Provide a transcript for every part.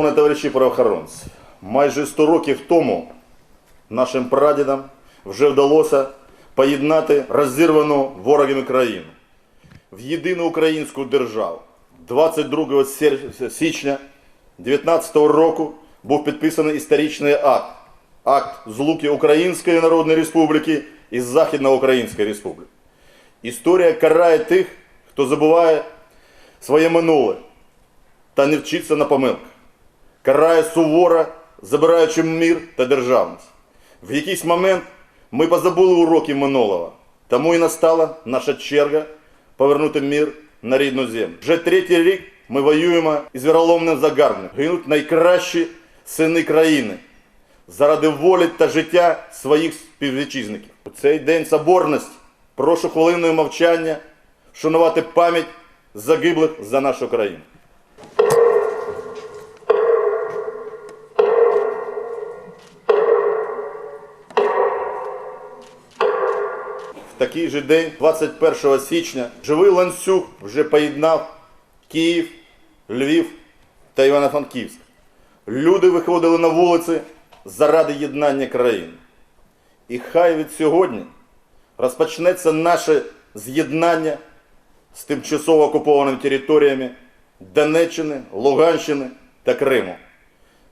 Шановні товариші правоохоронці, майже 100 років тому нашим прадідам вже вдалося поєднати розірвану ворогами країну в єдину українську державу. 22 січня 19 року був підписаний історичний акт. Акт злуки Української Народної Республіки і Західноукраїнської Республіки. Історія карає тих, хто забуває своє минуле та не вчиться на помилках. Карає суворо, забираючи мир та державність. В якийсь момент ми позабули уроки минулого, тому і настала наша черга повернути мир на рідну землю. Вже третій рік ми воюємо із віроломним загарбником. Гинуть найкращі сини країни заради волі та життя своїх співвітчизників. У цей день соборності прошу хвилиною мовчання вшанувати пам'ять загиблих за нашу країну. Такий же день, 21 січня, живий ланцюг вже поєднав Київ, Львів та Івано-Франківськ. Люди виходили на вулиці заради єднання країн. І хай від сьогодні розпочнеться наше з'єднання з тимчасово окупованими територіями Донеччини, Луганщини та Криму.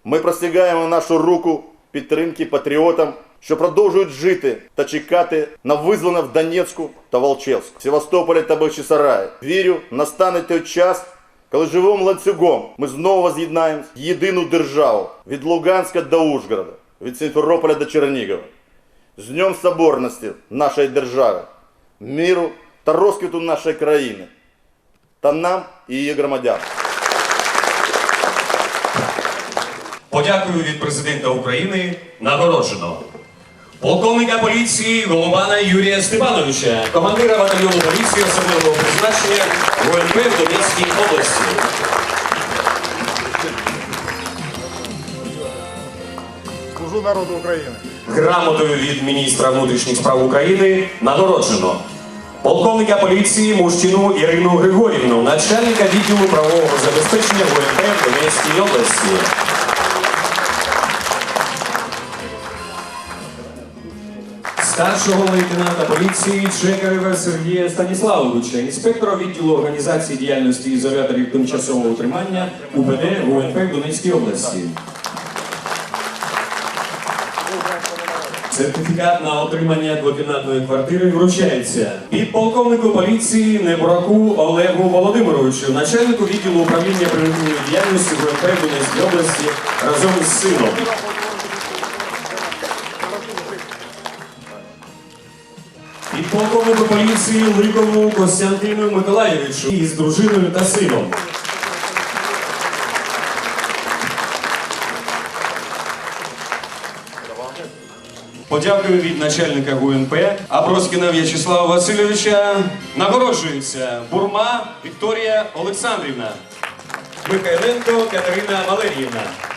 Ми простягаємо нашу руку підтримки патріотам, що продовжують жити та чекати на визволення в Донецьку та Волчевську, Севастополі та Бахчисараї. Вірю, настане той час, коли живим ланцюгом ми знову з'єднаємо єдину державу від Луганська до Ужгорода, від Симферополя до Чернігова. З Днем Соборності нашої держави, миру та розквіту нашої країни та нам і її громадян. Подякую від президента України нагороджено. Полковника поліції Голубана Юрія Степановича, командира батальйону поліції особливого призначення ВНП в Донецькій області. Служу народу України. Грамотою від міністра внутрішніх справ України нагороджено. Полковника поліції Муштіну Ірину Григорівну, начальника відділу правового забезпечення ВНП в Донецькій області. Старшого лейтенанта поліції Чекарева Сергія Станіславовича, інспектора відділу організації діяльності ізоляторів тимчасового утримання УПД ГУНП в Донецькій області. Сертифікат на отримання двокімнатної квартири вручається підполковнику поліції Небораку Олегу Володимировичу, начальнику відділу управління превентивної діяльності в Донецькій області разом з сином. Підполковнику поліції Ликову Костянтину Миколаєвичу із дружиною та сином. Подякую від начальника ГУНП Аброскіна В'ячеслава Васильовича. Нагороджується Бурма Вікторія Олександрівна. Михайленко Катерина Валеріївна.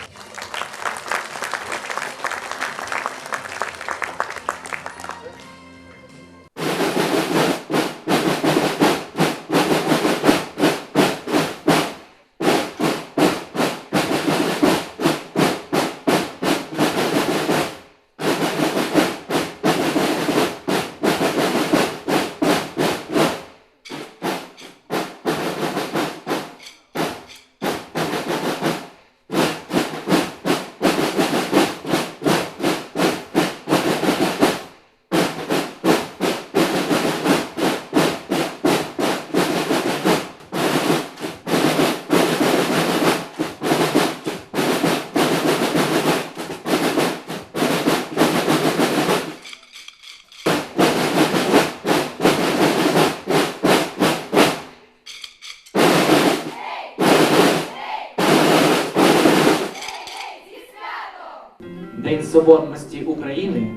Соборності України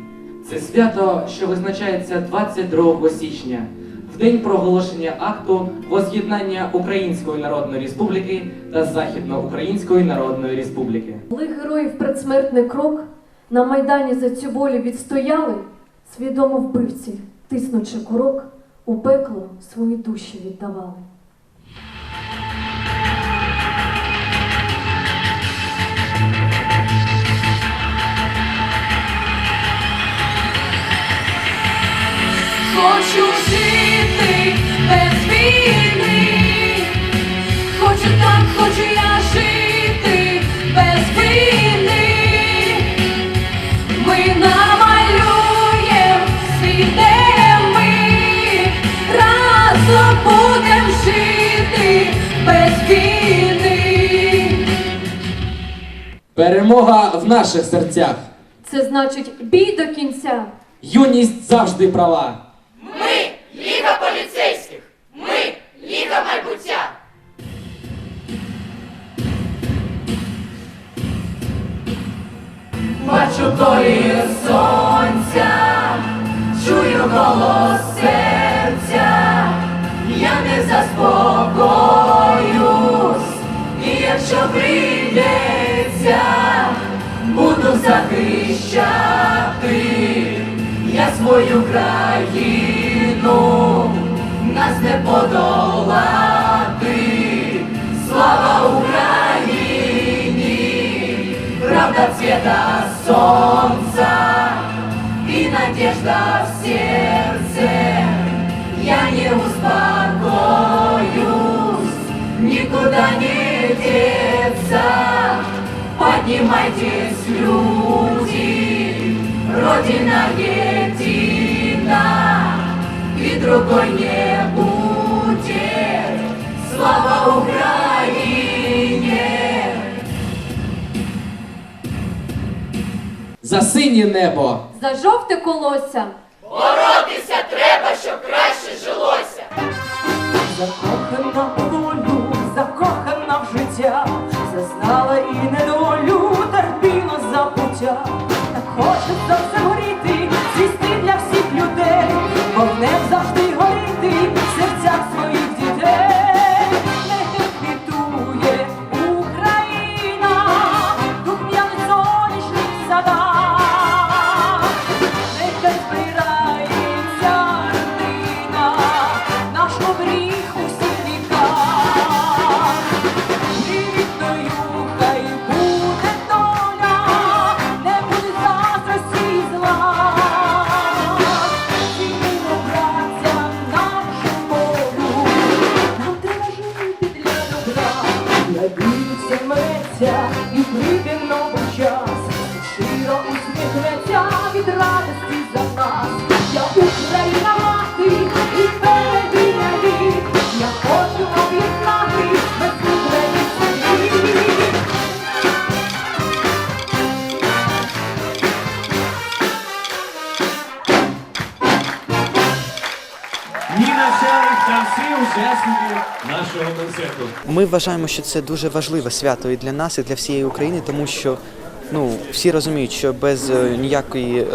це свято, що визначається 22 січня, в день проголошення акту воз'єднання Української Народної Республіки та Західноукраїнської Народної Республіки. Коли герої в предсмертний крок на Майдані за цю волю відстояли, свідомо вбивці, тиснучи курок, у пекло свої душі віддавали. Хочу жити без війни. Хочу так, хочу я жити без війни. Ми намалюєм світ, де ми разом будем жити без війни. Перемога в наших серцях. Це значить бій до кінця. Юність завжди права. Бачу долі сонця, чую голос серця, я не заспокоюсь, і якщо прийдеться, буду захищати. Я свою країну, нас не подолати, солнца и надежда в сердце. Я не успокоюсь, никуда не деться. Поднимайтесь, люди, Родина едина, и другой не За синє небо. За жовте колося. Боротися треба, щоб краще жилося. Закохана у волю, закохана в життя, зазнала і недолю, терпіла забуття, так хочеться все Ми вважаємо, що це дуже важливе свято і для нас, і для всієї України, тому що ну всі розуміють, що без е, ніякої е,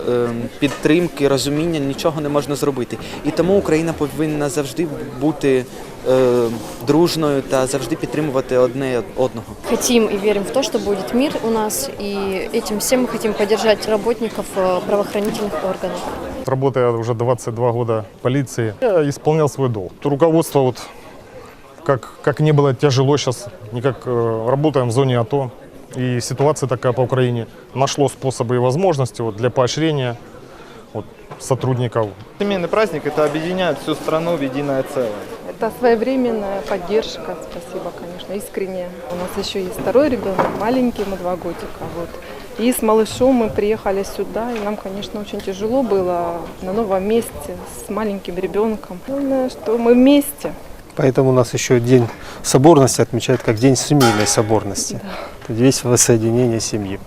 підтримки, розуміння нічого не можна зробити. І тому Україна повинна завжди бути е, дружною та завжди підтримувати одне одного. Хотим и верим в то, что будет мир у нас, и этим всем мы хотим поддержать работников э, правоохранительных органов. Работая уже 22 года в полиции, я исполнял свой долг. Руководство, вот, как, как не было тяжело сейчас, не как э, работаем в зоне АТО, и ситуация такая по Украине, нашло способы и возможности вот, для поощрения вот, сотрудников. Семейный праздник это объединяет всю страну в единое целое. Это своевременная поддержка, спасибо, конечно, искренне. У нас еще есть второй ребенок, маленький, ему два годика. Вот. И с малышом мы приехали сюда, и нам, конечно, очень тяжело было на новом месте с маленьким ребенком. Главное, что мы вместе. Поэтому у нас еще День соборности отмечают как День семейной соборности. Это весь воссоединение семьи.